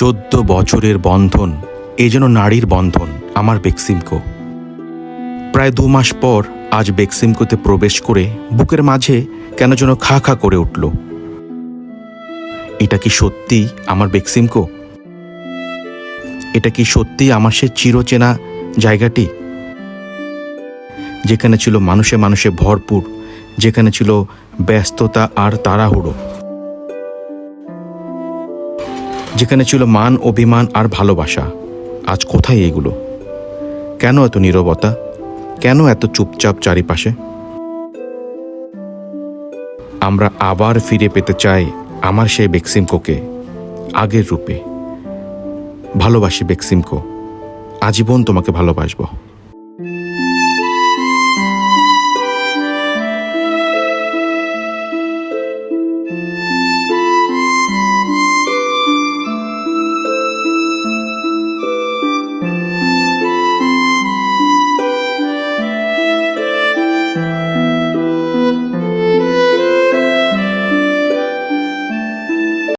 চোদ্দ বছরের বন্ধন, এ যেন নারীর বন্ধন, আমার বেক্সিমকো। প্রায় দু মাস পর আজ বেক্সিমকোতে প্রবেশ করে বুকের মাঝে কেন যেন খা খা করে উঠল। এটা কি সত্যি আমার বেক্সিমকো? এটা কি সত্যি আমার সে চিরচেনা জায়গাটি? যেখানে ছিল মানুষে মানুষে ভরপুর, যেখানে ছিল ব্যস্ততা আর তাড়াহুড়ো। যেখানে ছিল মান, অভিমান আর ভালোবাসা। আজ কোথায় এগুলো? কেন এত নীরবতা? কেন এত চুপচাপ চারিপাশে? আমরা আবার ফিরে পেতে চাই আমার সেই বেক্সিমকোকে, আগের রূপে। ভালোবাসি বেক্সিমকো। আজীবন তোমাকে ভালোবাসবো।